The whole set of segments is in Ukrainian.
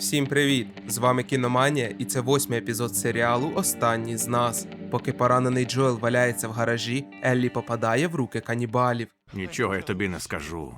Всім привіт! З вами Кіноманія, і це восьмий епізод серіалу Останній з нас. Поки поранений Джоел валяється в гаражі, Еллі попадає в руки канібалів. Нічого я тобі не скажу.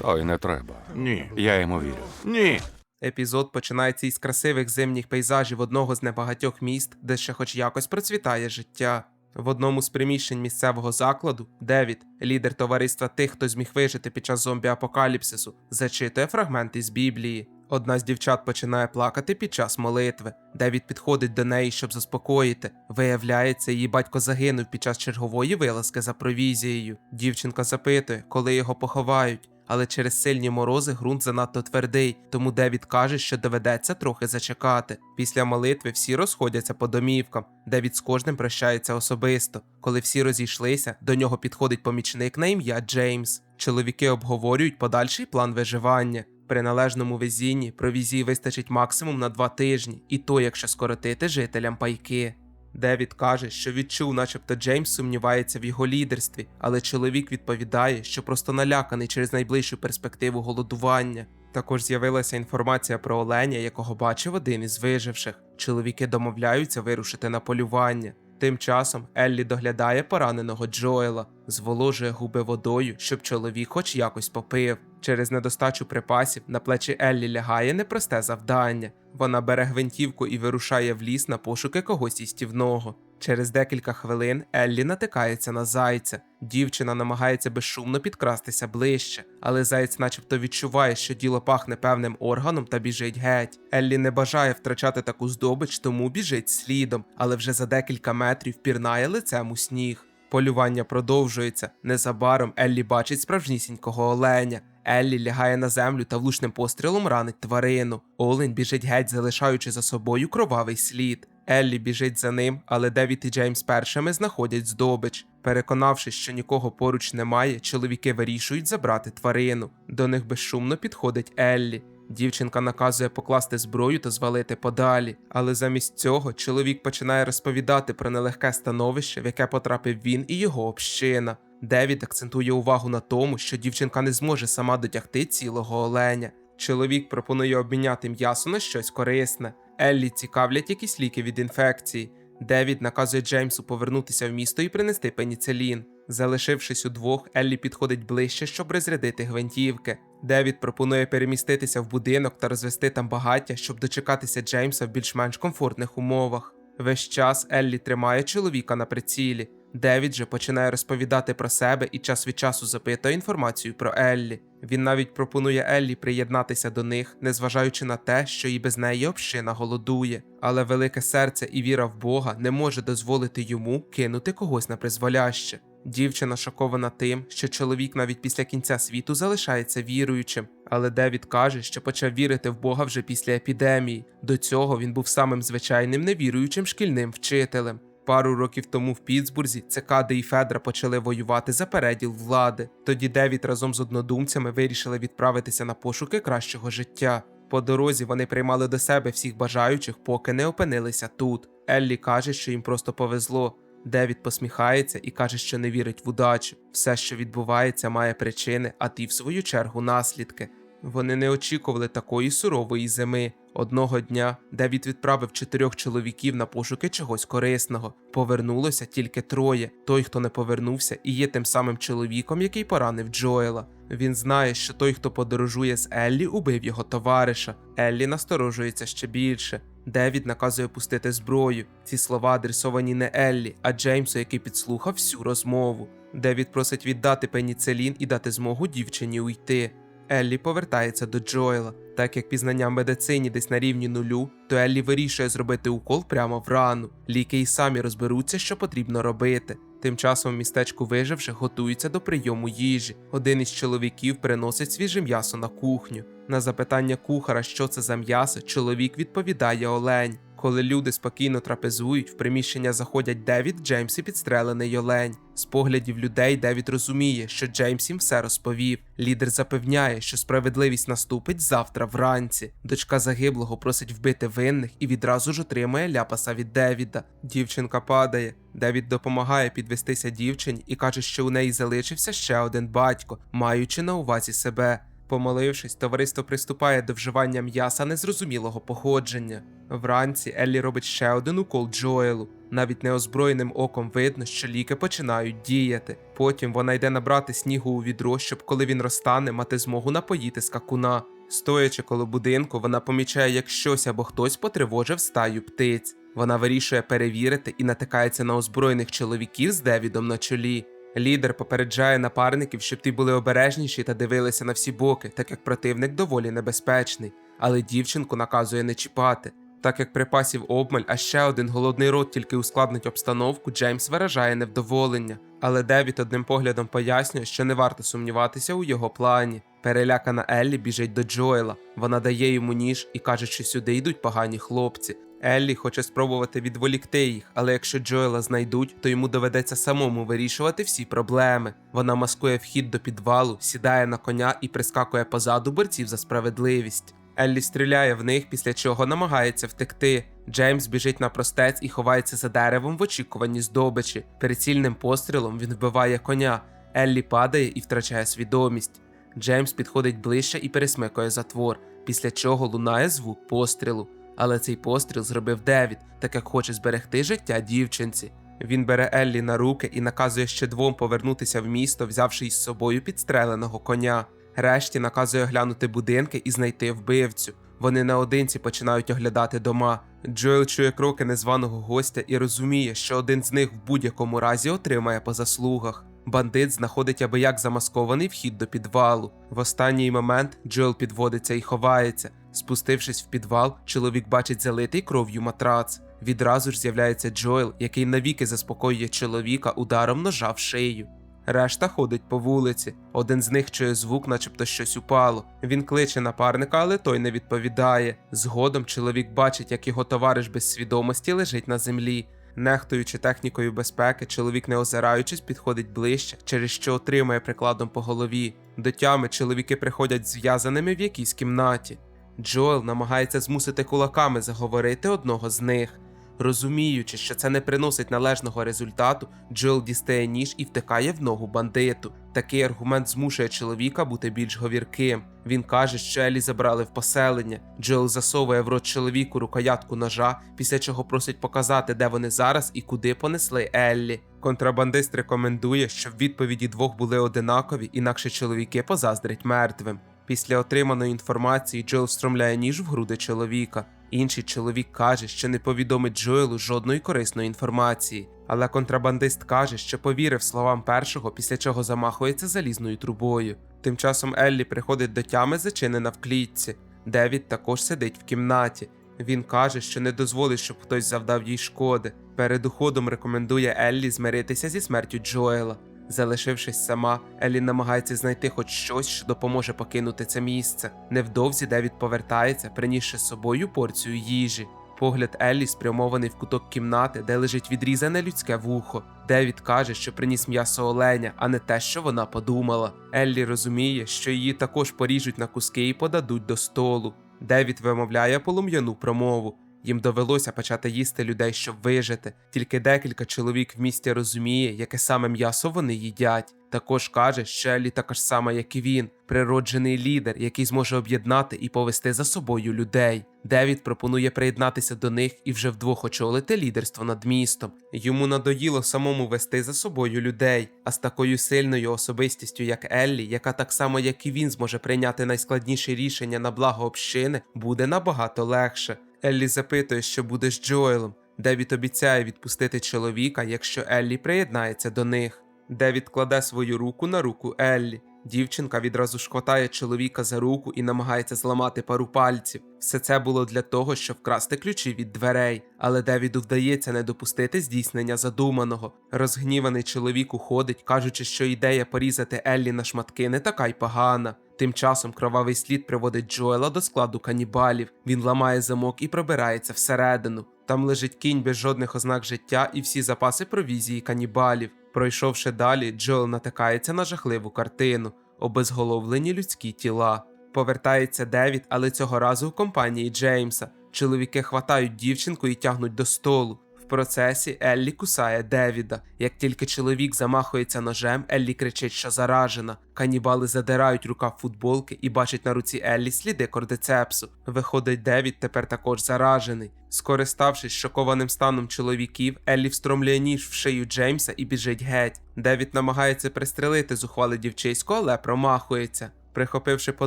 Ой, не треба. Ні. Я йому вірю. Ні. Епізод починається із красивих зимніх пейзажів одного з небагатьох міст, де ще хоч якось процвітає життя. В одному з приміщень місцевого закладу Девід, лідер товариства тих, хто зміг вижити під час зомбі-апокаліпсису, зачитує фрагменти з Біблії. Одна з дівчат починає плакати під час молитви. Девід підходить до неї, щоб заспокоїти. Виявляється, її батько загинув під час чергової вилазки за провізією. Дівчинка запитує, коли його поховають. Але через сильні морози ґрунт занадто твердий, тому Девід каже, що доведеться трохи зачекати. Після молитви всі розходяться по домівкам. Девід з кожним прощається особисто. Коли всі розійшлися, до нього підходить помічник на ім'я Джеймс. Чоловіки обговорюють подальший план виживання. При належному везінні провізії вистачить максимум на два тижні, і то, якщо скоротити жителям пайки. Девід каже, що відчув, начебто Джеймс сумнівається в його лідерстві, але чоловік відповідає, що просто наляканий через найближчу перспективу голодування. Також з'явилася інформація про оленя, якого бачив один із виживших. Чоловіки домовляються вирушити на полювання. Тим часом Еллі доглядає пораненого Джоела, зволожує губи водою, щоб чоловік хоч якось попив. Через недостачу припасів на плечі Еллі лягає непросте завдання. Вона бере гвинтівку і вирушає в ліс на пошуки когось їстівного. Через декілька хвилин Еллі натикається на зайця. Дівчина намагається безшумно підкрастися ближче, але заєць начебто відчуває, що діло пахне певним органом та біжить геть. Еллі не бажає втрачати таку здобич, тому біжить слідом, але вже за декілька метрів пірнає лицем у сніг. Полювання продовжується. Незабаром Еллі бачить справжнісінького оленя. Еллі лягає на землю та влучним пострілом ранить тварину. Олень біжить геть, залишаючи за собою кровавий слід. Еллі біжить за ним, але Девід і Джеймс першими знаходять здобич. Переконавшись, що нікого поруч немає, чоловіки вирішують забрати тварину. До них безшумно підходить Еллі. Дівчинка наказує покласти зброю та звалити подалі, але замість цього чоловік починає розповідати про нелегке становище, в яке потрапив він і його община. Девід акцентує увагу на тому, що дівчинка не зможе сама дотягти цілого оленя. Чоловік пропонує обміняти м'ясо на щось корисне. Еллі цікавлять якісь ліки від інфекції. Девід наказує Джеймсу повернутися в місто і принести пеніцилін. Залишившись удвох, Еллі підходить ближче, щоб розрядити гвинтівки. Девід пропонує переміститися в будинок та розвести там багаття, щоб дочекатися Джеймса в більш-менш комфортних умовах. Весь час Еллі тримає чоловіка на прицілі. Девід же починає розповідати про себе і час від часу запитує інформацію про Еллі. Він навіть пропонує Еллі приєднатися до них, незважаючи на те, що і без неї община голодує. Але велике серце і віра в Бога не може дозволити йому кинути когось на призволяще. Дівчина шокована тим, що чоловік навіть після кінця світу залишається віруючим, але Девід каже, що почав вірити в Бога вже після епідемії. До цього він був самим звичайним невіруючим шкільним вчителем. Пару років тому в Пітсбурзі цикади і Федра почали воювати за переділ влади. Тоді Девід разом з однодумцями вирішили відправитися на пошуки кращого життя. По дорозі вони приймали до себе всіх бажаючих, поки не опинилися тут. Еллі каже, що їм просто повезло. Девід посміхається і каже, що не вірить в удачу. Все, що відбувається, має причини, а ті, в свою чергу, наслідки. Вони не очікували такої сурової зими. Одного дня Девід відправив чотирьох чоловіків на пошуки чогось корисного. Повернулося тільки троє. Той, хто не повернувся, і є тим самим чоловіком, який поранив Джоела. Він знає, що той, хто подорожує з Еллі, убив його товариша. Еллі насторожується ще більше. Девід наказує пустити зброю. Ці слова адресовані не Еллі, а Джеймсу, який підслухав всю розмову. Девід просить віддати пеніцилін і дати змогу дівчині уйти. Еллі повертається до Джоела. Так як пізнання в медицині десь на рівні нулю, то Еллі вирішує зробити укол прямо в рану. Ліки й самі розберуться, що потрібно робити. Тим часом в містечку виживших готуються до прийому їжі. Один із чоловіків приносить свіже м'ясо на кухню. На запитання кухара, що це за м'ясо, чоловік відповідає олень. Коли люди спокійно трапезують, в приміщення заходять Девід, Джеймс і підстрелений олень. З поглядів людей Девід розуміє, що Джеймс їм все розповів. Лідер запевняє, що справедливість наступить завтра вранці. Дочка загиблого просить вбити винних і відразу ж отримує ляпаса від Девіда. Дівчинка падає. Девід допомагає підвестися дівчині і каже, що у неї залишився ще один батько, маючи на увазі себе. Помолившись, товариство приступає до вживання м'яса незрозумілого походження. Вранці Еллі робить ще один укол Джоелу. Навіть неозброєним оком видно, що ліки починають діяти. Потім вона йде набрати снігу у відро, щоб коли він розтане, мати змогу напоїти скакуна. Стоячи коло будинку, вона помічає, як щось або хтось потривожив стаю птиць. Вона вирішує перевірити і натикається на озброєних чоловіків з Девідом на чолі. Лідер попереджає напарників, щоб ті були обережніші та дивилися на всі боки, так як противник доволі небезпечний, але дівчинку наказує не чіпати. Так як припасів обмаль, а ще один голодний рот тільки ускладнить обстановку, Джеймс виражає невдоволення. Але Девід одним поглядом пояснює, що не варто сумніватися у його плані. Перелякана Еллі біжить до Джоела. Вона дає йому ніж і каже, що сюди йдуть погані хлопці. Еллі хоче спробувати відволікти їх, але якщо Джоела знайдуть, то йому доведеться самому вирішувати всі проблеми. Вона маскує вхід до підвалу, сідає на коня і прискакує позаду борців за справедливість. Еллі стріляє в них, після чого намагається втекти. Джеймс біжить на простець і ховається за деревом в очікуванні здобичі. Прицільним пострілом він вбиває коня. Еллі падає і втрачає свідомість. Джеймс підходить ближче і пересмикує затвор, після чого лунає звук пострілу. Але цей постріл зробив Девід, так як хоче зберегти життя дівчинці. Він бере Еллі на руки і наказує ще двом повернутися в місто, взявши із собою підстреленого коня. Решті наказує оглянути будинки і знайти вбивцю. Вони наодинці починають оглядати дома. Джоел чує кроки незваного гостя і розуміє, що один з них в будь-якому разі отримає по заслугах. Бандит знаходить аби як замаскований вхід до підвалу. В останній момент Джоел підводиться і ховається. Спустившись в підвал, чоловік бачить залитий кров'ю матрац. Відразу ж з'являється Джоел, який навіки заспокоює чоловіка ударом ножа в шию. Решта ходить по вулиці. Один з них чує звук, начебто щось упало. Він кличе напарника, але той не відповідає. Згодом чоловік бачить, як його товариш без свідомості лежить на землі. Нехтуючи технікою безпеки, чоловік, не озираючись, підходить ближче, через що отримує прикладом по голові. До тями чоловіки приходять зв'язаними в якійсь кімнаті. Джоел намагається змусити кулаками заговорити одного з них. Розуміючи, що це не приносить належного результату, Джоел дістає ніж і втикає в ногу бандиту. Такий аргумент змушує чоловіка бути більш говірким. Він каже, що Елі забрали в поселення. Джоел засовує в рот чоловіку рукоятку ножа, після чого просить показати, де вони зараз і куди понесли Еллі. Контрабандист рекомендує, щоб відповіді двох були одинакові, інакше чоловіки позаздрять мертвим. Після отриманої інформації Джоел встромляє ніж в груди чоловіка. Інший чоловік каже, що не повідомить Джоелу жодної корисної інформації, але контрабандист каже, що повірив словам першого, після чого замахується залізною трубою. Тим часом Еллі приходить до тями, зачинена в клітці. Девід також сидить в кімнаті. Він каже, що не дозволить, щоб хтось завдав їй шкоди. Перед уходом рекомендує Еллі змиритися зі смертю Джоела. Залишившись сама, Еллі намагається знайти хоч щось, що допоможе покинути це місце. Невдовзі Девід повертається, принісши з собою порцію їжі. Погляд Еллі спрямований в куток кімнати, де лежить відрізане людське вухо. Девід каже, що приніс м'ясо оленя, а не те, що вона подумала. Еллі розуміє, що її також поріжуть на куски і подадуть до столу. Девід вимовляє полум'яну промову. Їм довелося почати їсти людей, щоб вижити. Тільки декілька чоловік в місті розуміє, яке саме м'ясо вони їдять. Також каже, що Еллі така ж сама, як і він, природжений лідер, який зможе об'єднати і повести за собою людей. Девід пропонує приєднатися до них і вже вдвох очолити лідерство над містом. Йому надоїло самому вести за собою людей, а з такою сильною особистістю, як Еллі, яка так само, як і він, зможе прийняти найскладніші рішення на благо общини, буде набагато легше. Еллі запитує, що буде з Джоелом. Девід обіцяє відпустити чоловіка, якщо Еллі приєднається до них. Девід кладе свою руку на руку Еллі. Дівчинка відразу хватає чоловіка за руку і намагається зламати пару пальців. Все це було для того, щоб вкрасти ключі від дверей, але Девіду вдається не допустити здійснення задуманого. Розгніваний чоловік уходить, кажучи, що ідея порізати Еллі на шматки не така й погана. Тим часом кровавий слід приводить Джоела до складу канібалів. Він ламає замок і пробирається всередину. Там лежить кінь без жодних ознак життя і всі запаси провізії канібалів. Пройшовши далі, Джоел натикається на жахливу картину, обезголовлені людські тіла. Повертається Девід, але цього разу в компанії Джеймса. Чоловіки хватають дівчинку і тягнуть до столу. Процесі Еллі кусає Девіда. Як тільки чоловік замахується ножем, Еллі кричить, що заражена. Канібали задирають рукав футболки і бачать на руці Еллі сліди кордицепсу. Виходить, Девід тепер також заражений. Скориставшись шокованим станом чоловіків, Еллі встромлює ніж в шию Джеймса і біжить геть. Девід намагається пристрелити зухвале дівчисько, але промахується. Прихопивши по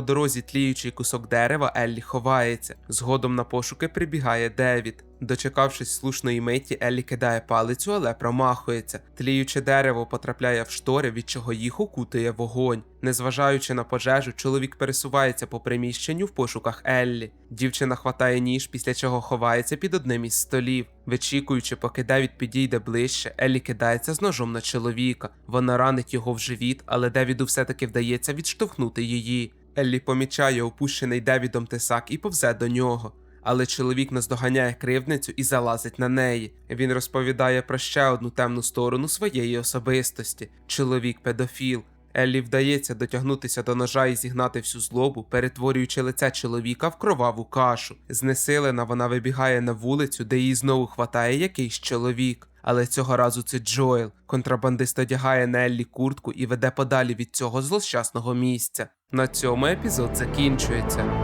дорозі тліючий кусок дерева, Еллі ховається. Згодом на пошуки прибігає Девід. Дочекавшись слушної миті, Еллі кидає палицю, але промахується. Тліюче дерево потрапляє в штори, від чого їх окутує вогонь. Незважаючи на пожежу, чоловік пересувається по приміщенню в пошуках Еллі. Дівчина хватає ніж, після чого ховається під одним із столів. Вичікуючи, поки Девід підійде ближче, Еллі кидається з ножом на чоловіка. Вона ранить його в живіт, але Девіду все-таки вдається відштовхнути її. Еллі помічає опущений Девідом тисак і повзе до нього. Але чоловік наздоганяє кривдницю і залазить на неї. Він розповідає про ще одну темну сторону своєї особистості чоловік педофіл. Еллі вдається дотягнутися до ножа і зігнати всю злобу, перетворюючи лице чоловіка в кроваву кашу. Знесилена вона вибігає на вулицю, де її знову хватає якийсь чоловік. Але цього разу це Джоел. Контрабандист одягає на Еллі куртку і веде подалі від цього злощасного місця. На цьому епізод закінчується.